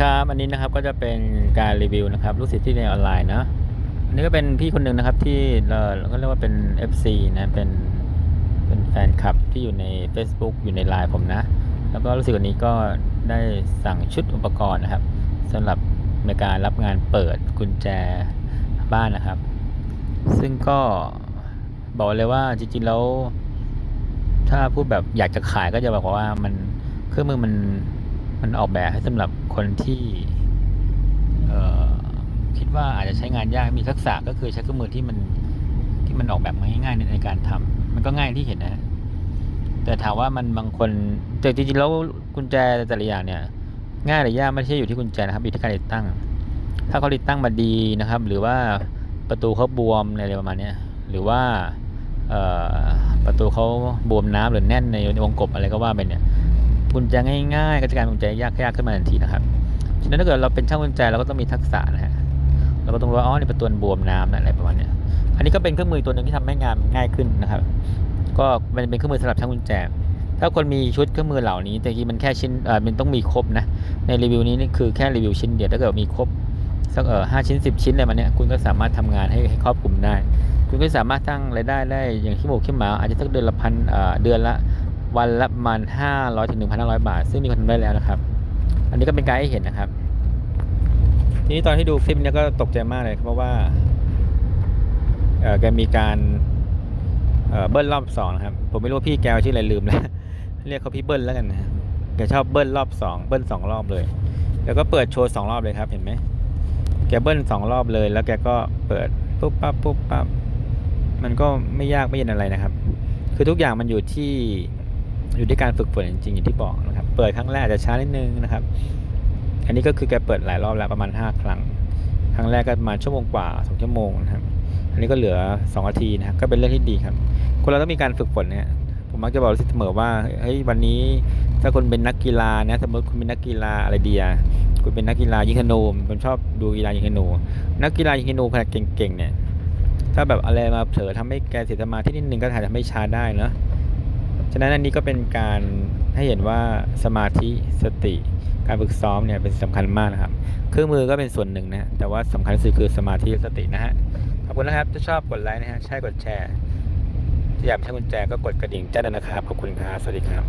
ครับอันนี้นะครับก็จะเป็นการรีวิวนะครับลูกศิษย์ที่เรียนออนไลน์นะอันนี้ก็เป็นพี่คนหนึ่งนะครับที่เราก็เรียกว่าเป็น FC นะเป็นเป็นแฟนคลับที่อยู่ใน Facebook อยู่ในไลน์ผมนะ แล้วก็รู้สึกวันนี้ก็ได้สั่งชุดอุปกรณ์นะครับสำหรับในการรับงานเปิดกุญแจบ้านนะครับ ซึ่งก็บอกเลยว่าจริงๆแล้ว ถ้าพูดแบบอยากจะขายก็จะบอกว่ามันเครื่องมือมัน มันออกแบบให้สำหรับคนที่คิดว่าอาจจะใช้งานยากมีทักษะก็คือใช้เครื่องมือที่มันที่มันออกแบบมาง่ายๆในการทำมันก็ง่ายที่เห็นนะแต่ถามว่ามันบางคนแต่จริงๆแล้วกุญแจแต่ละอย่างเนี่ย ง่ายหรือยากไม่ใช่อยู่ที่กุญแจนะครับอยู่ที่การติดตั้ง ถ้าเขาติดตั้งมาดีนะครับ หรือว่าประตูเขาบวมอะไรประมาณนี้หรือว่าประตูเขาบวมน้ำหรือแน่นในวงกบอะไรก็ว่าไปเนี่ย กุญแจง่ายๆ ก็จะกลายเป็นกุญแจยากยากขึ้นมาทันทีนะครับฉะนั้นถ้าเกิดเราเป็นช่างกุญแจเราก็ต้องมีทักษะนะฮะเราก็ต้องรู้ว่าอ๋อนี่ประตูบวมน้ำนะอะไรประมาณเนี้ยอันนี้ก็เป็นเครื่องมือตัวหนึ่งที่ทำให้งานง่ายขึ้นนะครับ ก็มันเป็นเครื่องมือสำหรับช่างกุญแจ ถ้าคนมีชุดเครื่องมือเหล่านี้แต่จริงๆมันแค่ชิ้นเออมันต้องมีครบนะในรีวิวนี้นี่คือแค่รีวิวชิ้นเดียวถ้าเกิดมีครบสักเออห้าชิ้นสิบชิ้นอะไรมาเนี่ยคุณก็สามารถทำงานให้ให้ครอบคลุมได้ คุณก็สามารถสร้งรายได้ได้อย่างที่หมูขี้หมาอาจจะสักเดือนละพันเอ่อเดือนละ วันละประมาณห้าร้อยถึงหนึ่งพันห้าร้อยบาท ซึ่งมีคนทำได้แล้วนะครับ อันนี้ก็เป็นการให้เห็นนะครับ ทีนี้ตอนที่ดูคลิปนี้ก็ตกใจมากเลยเพราะว่าเออแกมีการเออเบิ้ลรอบสองนะครับ ผมไม่รู้พี่แกชื่ออะไรลืมแล้ว เรียกเขาพี่เบิ้ลแล้วกันนะแกชอบเบิ้ลรอบสองเบิ้ลสองรอบเลย แล้วก็เปิดโชว์สองรอบเลยครับเห็นไหมแกเบิ้ลสองรอบเลย แล้วแกก็เปิดปุ๊บปั๊บปุ๊บปั๊บมันก็ไม่ยากไม่เย็นอะไรนะครับ คือทุกอย่างมันอยู่ที่ อยู่ที่การฝึกฝนจริงๆอย่างที่บอกนะครับ เปิดครั้งแรกจะช้านิดนึงนะครับ อันนี้ก็คือแกเปิดหลายรอบแล้วประมาณ 5 ครั้ง ครั้งแรกก็ประมาณชั่วโมงกว่าสองชั่วโมงนะครับ อันนี้ก็เหลือ2นาทีนะครับก็เป็นเรื่องที่ดีครับ คนเราต้องมีการฝึกฝนเนี่ยผมมักจะบอกลูกศิษย์เสมอว่าเฮ้ยวันนี้ถ้าคุณเป็นนักกีฬานะสมมติคุณเป็นนักกีฬาอะไรเดียคุณเป็นนักกีฬายิงธนูผมชอบดูกีฬายิงธนูนักกีฬายิงธนูขนาดเก่งๆเนี่ยถ้าแบบอะไรมาเผลอทำให้แกเสียสมาธินิดนึงก็อาจจะทำให้ช้าได้เนอะ ฉะนั้นอันนี้ก็เป็นการให้เห็นว่าสมาธิสติ การฝึกซ้อมเนี่ยเป็นสิ่งสำคัญมากนะครับ เครื่องมือก็เป็นส่วนหนึ่งนะแต่ว่าสำคัญที่สุดคือสมาธิสตินะฮะขอบคุณนะครับถ้าชอบกดไลค์นะฮะใช่กดแชร์ถ้าอยากใช้กุญแจก็กดกระดิ่งแจ้งนะครับขอบคุณครับสวัสดีครับ